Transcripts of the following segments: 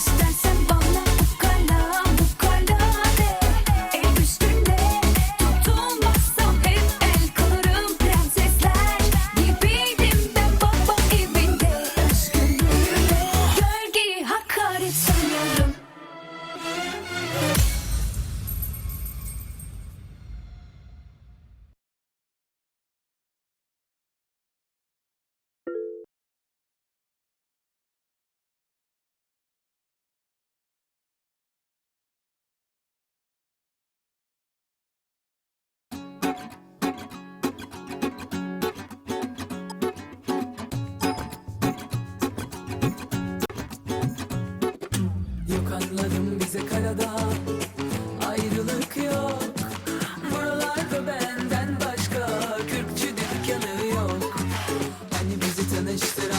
stay.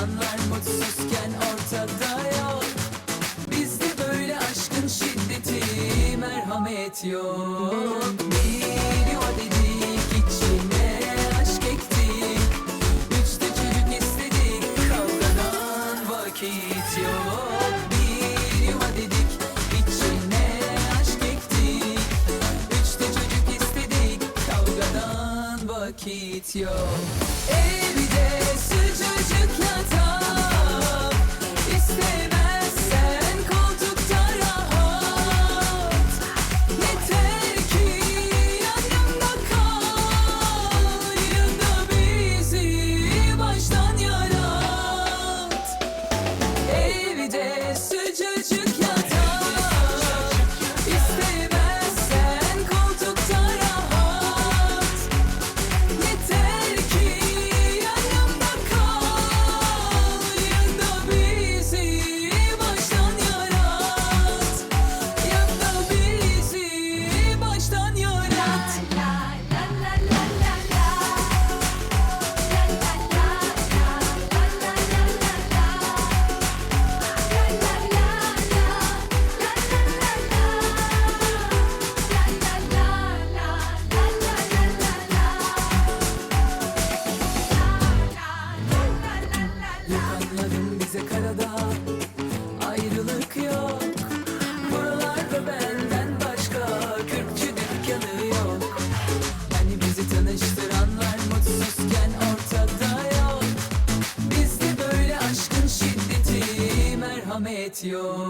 İnsanlar mutsuzken ortada yok. Bizde böyle aşkın şiddeti merhamet yok. Bir yuva dedik içine aşk ektik. Üçte çocuk istedik kavgadan vakit yok. Bir yuva dedik içine aşk ektik. Üçte çocuk istedik kavgadan vakit yok. 必。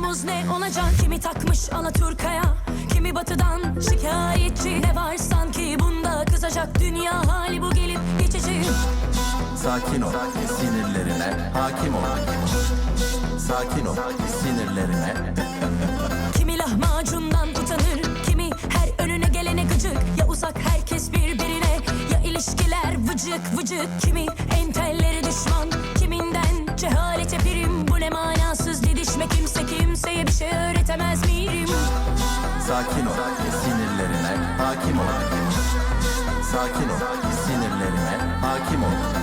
Sonumuz ne olacak? Kimi takmış Alaturka'ya? Kimi batıdan şikayetçi? Ne var sanki bunda? Kızacak Dünya hali bu gelip geçici. Sakin ol, sinirlerine hakim ol. Sakin ol, sinirlerine. Kimi lahmacundan utanır Kimi her önüne gelene gıcık. Ya uzak herkes birbirine Ya ilişkiler vıcık vıcık. Kimi entelleri düşman şey öğretemez miyim Sakin ol, sinirlerine hakim ol. Sakin ol, sinirlerine hakim ol.